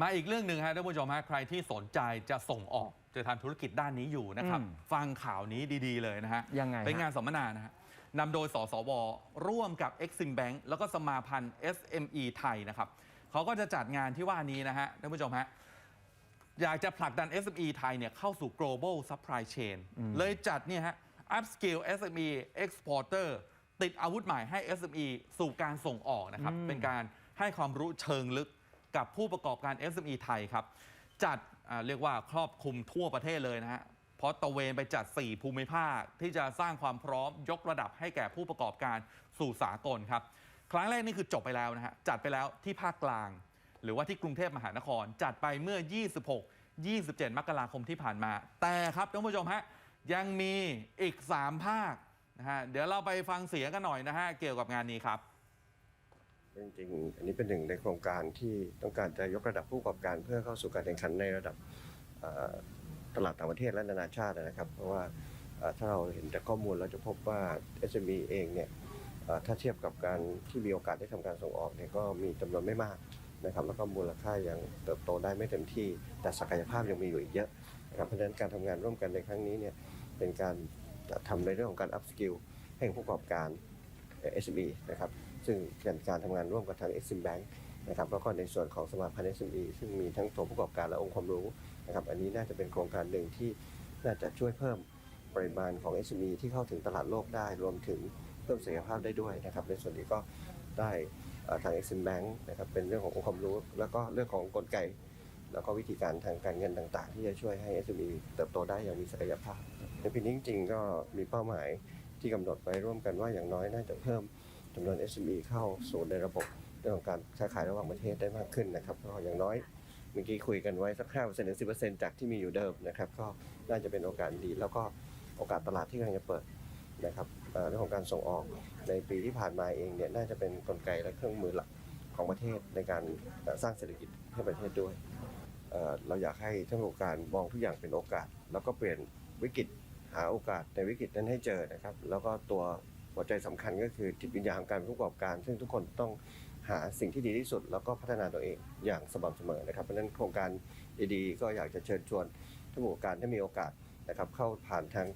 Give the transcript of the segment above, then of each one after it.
มาอีกเรื่องหนึ่งฮะท่านผู้ชมฮะใครที่สนใจจะส่งออกจะทำธุรกิจด้านนี้อยู่นะครับ อืมฟังข่าวนี้ดีๆเลยนะฮะยังไงฮะ เป็นงานสัมมนานะฮะนำโดยสสว ร่วมกับ Exim Bank แล้วก็สมาพันธ์ SME ไทยนะครับเขาก็จะจัดงานที่ว่านี้นะฮะท่านผู้ชมฮะอยากจะผลักดัน SME ไทยเนี่ยเข้าสู่ global supply chain เลยจัดเนี่ยฮะ upskill SME exporter ติดอาวุธใหม่ให้ SME สู่การส่งออกนะครับอืมเป็นการให้ความรู้เชิงลึก กับผู้ประกอบการ SME ไทยครับ จัดเรียกว่าครอบคลุมทั่วประเทศเลยนะฮะเพราะตะเวนไปจัด 4 ภูมิภาค ที่จะสร้างความพร้อมยกระดับให้แก่ผู้ประกอบการสู่สากลครับ ครั้งแรกนี่คือจบไปแล้วนะฮะจัดไปแล้วที่ภาคกลาง หรือว่าที่กรุงเทพมหานคร จัดไปเมื่อ 26 27 มกราคมที่ผ่านมา แต่ครับท่านผู้ชมฮะยังมีอีก 3 ภาคนะฮะเดี๋ยวเราไปฟังเสียงกันหน่อยนะฮะเกี่ยวกับงานนี้ครับ จริงๆ อันนี้เป็นหนึ่งในโครงการที่ต้องการจะยกระดับผู้ประกอบการ เพื่อเข้าสู่การแข่งขันในระดับตลาดต่างประเทศและนานาชาตินะครับ เพราะว่าถ้าเราเห็นจากข้อมูลเราจะพบว่า SME เองเนี่ยถ้าเทียบกับการที่มีโอกาสได้ทำการส่งออกเนี่ยก็มีจำนวนไม่มากนะครับแล้วก็มูลค่ายังเติบโตได้ไม่เต็มที่ แต่ศักยภาพยังมีอยู่อีกเยอะนะครับเพราะฉะนั้นการทำงานร่วมกันในครั้งนี้เนี่ยเป็นการทำในเรื่องของการ up skill ให้ผู้ประกอบการ SME นะครับ ซึ่งเป็นการทำงานร่วมกับทาง Exim Bank นะครับแล้วก็ในส่วนของสมาพันธ์ SME ซึ่งมีทั้งตัวประกอบการและองค์ความรู้นะครับอันนี้น่าจะเป็นโครงการหนึ่งที่น่าจะช่วยเพิ่มปริมาณของ SME ที่เข้าถึงตลาดโลกได้รวมถึงเพิ่มศักยภาพได้ด้วยนะครับในส่วนนี้ก็ได้ทาง Exim Bank นะครับเป็นเรื่องขององค์ความรู้ แล้วก็เรื่องของกลไก แล้วก็วิธีการทางการเงินต่างๆ ที่จะช่วยให้ SME เติบโตได้อย่างมีศักยภาพในปีนี้จริงๆก็มีเป้าหมายที่กำหนดไว้ร่วมกันว่าอย่างน้อยน่าจะเพิ่ม จำนวน SME เข้าสู่ในระบบเรื่องของการค้าขายระหว่างประเทศได้มากขึ้นนะครับก็อย่างน้อยเมื่อกี้คุยกันไว้สัก5%ถึง10%จากที่มีอยู่เดิมนะครับก็น่าจะเป็นโอกาสดี แล้วก็โอกาสตลาดที่กำลังจะเปิดนะครับเรื่องของการส่งออกในปีที่ผ่านมาเองเนี่ยน่าจะเป็นกลไกและเครื่องมือหลักของประเทศในการสร้างเศรษฐกิจให้ประเทศด้วยเเราอยากให้ท่านผู้กอบการมองทุกอย่างเป็นโอกาส แล้วก็เปลี่ยนวิกฤตหาโอกาสในวิกฤตนั้นให้เจอนะครับ แล้วก็ตัว หัวใจสำคัญก็คือจิตวิญญาณของการประกอบการ ซึ่งทุกคนต้องหาสิ่งที่ดีที่สุด แล้วก็พัฒนาตัวเองอย่างสม่ำเสมอนะครับเพราะฉะนั้นโครงการดีๆก็อยากจะเชิญชวนท่านผู้ประกอบการถ้ามีโอกาสนะครับเข้าผ่านทาง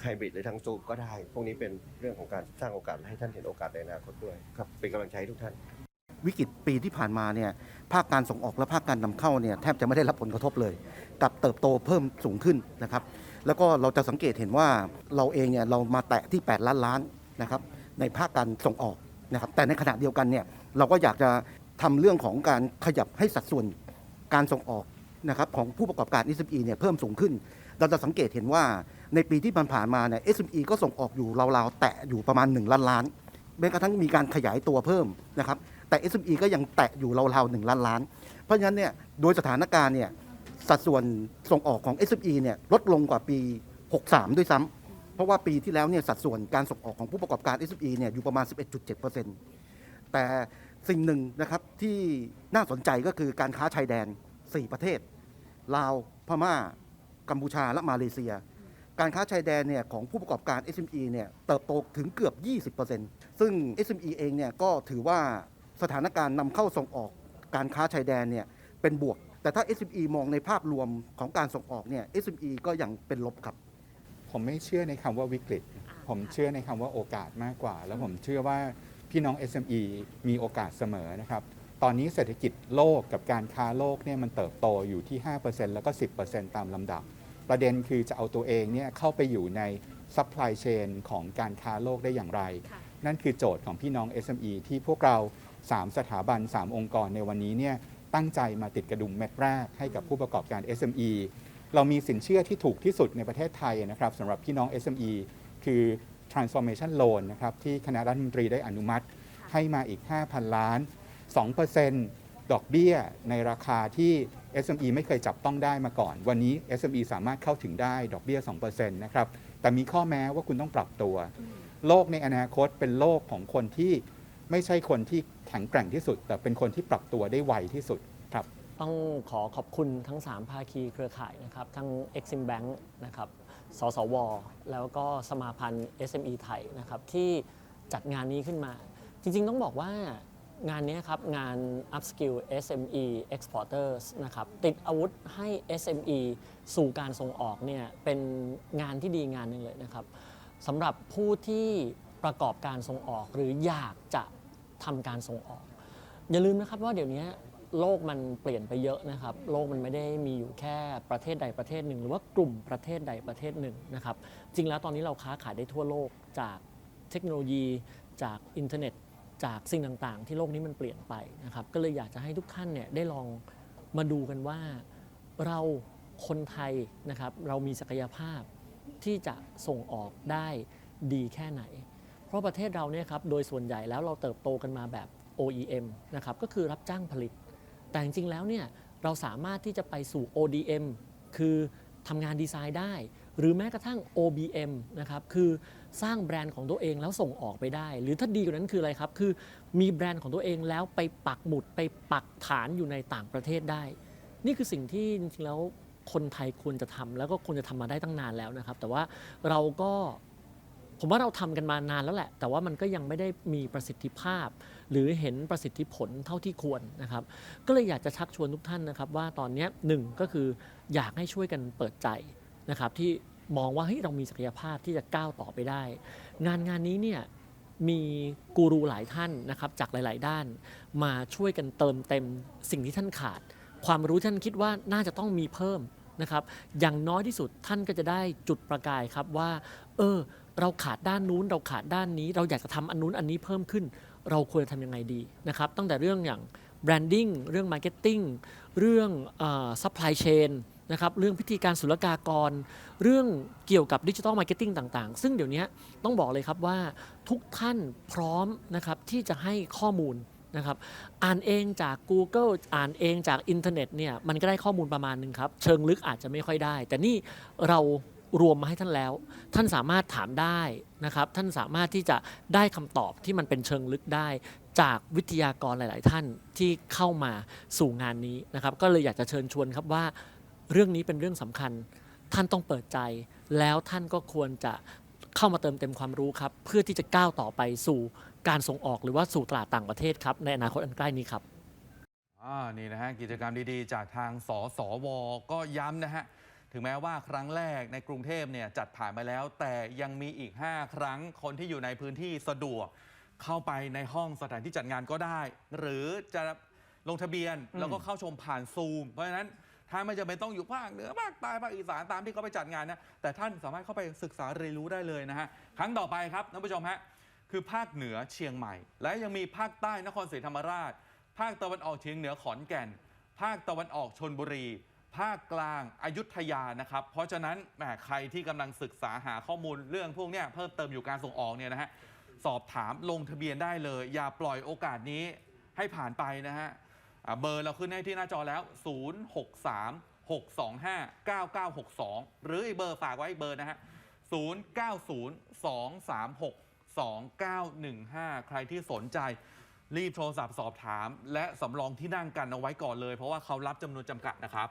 ไฮบริดหรือทางซูมก็ได้ พวกนี้เป็นเรื่องของการสร้างโอกาสให้ท่านเห็นโอกาสในอนาคตด้วยครับเป็นกำลังใจให้ทุกท่าน วิกฤตปีที่ผ่านมาเนี่ยภาคการส่งออกและภาคการนำเข้าเนี่ยแทบจะไม่ได้รับผลกระทบเลยกลับเติบโตเพิ่มสูงขึ้นนะครับ แล้วก็เราจะสังเกตเห็นว่าเราเองเนี่ยเรามาแตะที่ 8 ล้านล้านนะครับในภาคการส่งออกนะครับแต่ในขณะเดียวกันเนี่ยเราก็อยากจะทำเรื่องของการขยับให้สัดส่วนการส่งออกนะครับของผู้ประกอบการ SME เนี่ยเพิ่มสูงขึ้น เราจะสังเกตเห็นว่าในปีที่ผ่านๆมาเนี่ย SME ก็ส่งออกอยู่ราวๆแตะอยู่ประมาณ 1 ล้านล้านแม้กระทั่งมีการขยายตัวเพิ่มนะครับแต่ SME ก็ยังแตะอยู่ราวๆหนึ่งล้านล้าน เพราะฉะนั้นเนี่ยโดยสถานการณ์เนี่ย สัดส่วนส่งออกของ SME เนี่ยลดลงกว่าปี 63 ด้วยซ้ำเพราะว่าปีที่แล้วเนี่ยสัดส่วนการส่งออกของผู้ประกอบการ SME เนี่ยอยู่ประมาณ 11.7%แต่สิ่งหนึ่งนะครับที่น่าสนใจก็คือการค้าชายแดน 4 ประเทศ ลาว พม่า กัมพูชา และมาเลเซีย การค้าชายแดนเนี่ยของผู้ประกอบการ SME เนี่ยเติบโตถึงเกือบ 20%ซึ่ง SME เองเนี่ยก็ถือว่าสถานการณ์นำเข้าส่งออกการค้าชายแดนเนี่ยเป็นบวก แต่ถ้า SME มองในภาพรวมของการส่งออกเนี่ย SME ก็ยังเป็นลบครับ ผมไม่เชื่อในคำว่าวิกฤต ผมเชื่อในคำว่าโอกาสมากกว่า แล้วผมเชื่อว่าพี่น้อง SME มีโอกาสเสมอนะครับ ตอนนี้เศรษฐกิจโลกกับการค้าโลกเนี่ยมันเติบโตอยู่ที่ 5%แล้วก็ 10%ตามลำดับ ประเด็นคือจะเอาตัวเองเนี่ยเข้าไปอยู่ในซัพพลายเชนของการค้าโลกได้อย่างไร นั่นคือโจทย์ของพี่น้อง SME ที่พวกเรา 3 สถาบัน 3 องค์กรในวันนี้เนี่ย ตั้งใจมาติดกระดุมเม็ดแรกให้กับผู้ประกอบการ SME เรามีสินเชื่อที่ถูกที่สุดในประเทศไทยนะครับสำหรับพี่น้อง SME คือ transformation loan นะครับที่คณะรัฐมนตรีได้อนุมัติให้มาอีก 5,000 ล้าน 2%ดอกเบี้ยในราคาที่ SME ไม่เคยจับต้องได้มาก่อน วันนี้ SME สามารถเข้าถึงได้ดอกเบี้ย 2%นะครับ แต่มีข้อแม้ว่าคุณต้องปรับตัว โลกในอนาคตเป็นโลกของคนที่ไม่ใช่คนที่ แข็งแกร่งที่สุด แต่เป็นคนที่ปรับตัวได้ไวที่สุดครับ ต้องขอขอบคุณทั้ง 3 ภาคีเครือข่ายนะครับ ทั้ง Exim Bank นะครับ สสว แล้วก็สมาพันธ์ SME ไทยนะครับที่จัดงานนี้ขึ้นมา จริงๆต้องบอกว่างานนี้ครับ งาน Upskill SME Exporters นะครับติดอาวุธให้ SME สู่การส่งออกเนี่ยเป็นงานที่ดีงานหนึ่งเลยนะครับสำหรับผู้ที่ประกอบการส่งออกหรืออยากจะ ทำการส่งออก อย่าลืมนะครับว่าเดี๋ยวนี้โลกมันเปลี่ยนไปเยอะนะครับ โลกมันไม่ได้มีอยู่แค่ประเทศใดประเทศหนึ่ง หรือว่ากลุ่มประเทศใดประเทศหนึ่งนะครับ จริงแล้วตอนนี้เราค้าขายได้ทั่วโลกจากเทคโนโลยี จากอินเทอร์เน็ต จากสิ่งต่างๆ ที่โลกนี้มันเปลี่ยนไปนะครับ ก็เลยอยากจะให้ทุกท่านเนี่ยได้ลองมาดูกันว่าเราคนไทยนะครับ เรามีศักยภาพที่จะส่งออกได้ดีแค่ไหน ราะประเทศเราเนี่ยครับโดยส่วนใหญ่แล้วเราเติบโตกันมาแบบ OEM นะครับก็คือรับจ้างผลิต แต่จริงๆแล้วเนี่ยเราสามารถที่จะไปสู่ ODM คือทำงานดีไซน์ได้ หรือแม้กระทั่ง OBM นะครับคือสร้างแบรนด์ของตัวเองแล้วส่งออกไปได้ หรือถ้าดีกว่านั้นคืออะไรครับ คือมีแบรนด์ของตัวเองแล้วไปปักหมุดไปปักฐานอยู่ในต่างประเทศได้ นี่คือสิ่งที่จริงๆแล้วคนไทยควรจะทำแล้วก็ควรจะทำมาได้ตั้งนานแล้วนะครับ แต่ว่าเราก็ ผมว่าเราทำกันมานานแล้วแหละ แต่ว่ามันก็ยังไม่ได้มีประสิทธิภาพ หรือเห็นประสิทธิผลเท่าที่ควรนะครับ ก็เลยอยากจะชักชวนทุกท่านนะครับ ว่าตอนนี้หนึ่งก็คืออยากให้ช่วยกันเปิดใจนะครับ ที่มองว่าเฮ้ยเรามีศักยภาพที่จะก้าวต่อไปได้ งานงานนี้เนี่ยมีกูรูหลายท่านนะครับจากหลาย ๆ ด้าน มาช่วยกันเติมเต็มสิ่งที่ท่านขาด ความรู้ท่านคิดว่าน่าจะต้องมีเพิ่มนะครับ อย่างน้อยที่สุดท่านก็จะได้จุดประกายครับว่า เออ เราขาดด้านนู้น เราขาดด้านนี้ เราอยากจะทำอันนู้นอันนี้เพิ่มขึ้น เราควรจะทำยังไงดีนะครับ ตั้งแต่เรื่องอย่างแบรนดิ้งเรื่องมาร์เก็ตติ้งเรื่องซัพพลายเชนนะครับเรื่องพิธีการศุลกากร เรื่องเกี่ยวกับดิจิทัลมาร์เก็ตติ้งต่างๆ ซึ่งเดี๋ยวนี้ต้องบอกเลยครับว่าทุกท่านพร้อมนะครับที่จะให้ข้อมูลนะครับอ่านเองจาก Google อ่านเองจากอินเทอร์เน็ตเนี่ยมันก็ได้ข้อมูลประมาณนึงครับ เชิงลึกอาจจะไม่ค่อยได้ แต่นี่เรา รวมมาให้ท่านแล้ว ท่านสามารถถามได้นะครับ ท่านสามารถที่จะได้คำตอบที่มันเป็นเชิงลึกได้ จากวิทยากรหลาย ๆ ท่านที่เข้ามาสู่งานนี้นะครับ ก็เลยอยากจะเชิญชวนครับว่า เรื่องนี้เป็นเรื่องสำคัญ ท่านต้องเปิดใจ แล้วท่านก็ควรจะเข้ามาเติมเต็มความรู้ครับ เพื่อที่จะก้าวต่อไปสู่การส่งออกหรือว่าสู่ตลาดต่างประเทศครับ ในอนาคตอันใกล้นี้ครับ อ่านี่นะฮะกิจกรรมดีๆ จากทางสสว ก็ย้ำนะฮะ ถึงแม้ว่าครั้งแรกในกรุงเทพเนี่ยจัดผ่านไปแล้ว แต่ยังมีอีก 5 ครั้งคนที่อยู่ในพื้นที่สะดวก เข้าไปในห้องสถานที่จัดงานก็ได้ หรือจะลงทะเบียนแล้วก็เข้าชมผ่านซูม เพราะฉะนั้นถ้าไม่จำเป็นต้องอยู่ภาคเหนือภาคใต้ภาคอีสานตามที่เขาไปจัดงานนะแต่ท่านสามารถเข้าไปศึกษาเรียนรู้ได้เลยนะฮะครั้งต่อไปครับท่านผู้ชมฮะคือภาคเหนือเชียงใหม่ และยังมีภาคใต้นครศรีธรรมราช ภาคตะวันออกเฉียงเหนือขอนแก่น ภาคตะวันออกชนบุรี ภาคกลางอายุทยานะครับ เพราะฉะนั้นแหมใครที่กำลังศึกษาหาข้อมูลเรื่องพวกนี้เพิ่มเติมอยู่การส่งออกเนี่ยนะฮะสอบถามลงทะเบียนได้เลย อย่าปล่อยโอกาสนี้ให้ผ่านไปนะฮะเบอร์เราขึ้นให้ที่หน้าจอแล้ว 063 625 9962 หรืออีกเบอร์ฝากไว้เบอร์นะฮะ 090 236 2915 ใครที่สนใจรีบโทรศัพท์สอบถาม และสำรองที่นั่งกันเอาไว้ก่อนเลย เพราะว่าเขารับจำนวนจำกัดนะครับ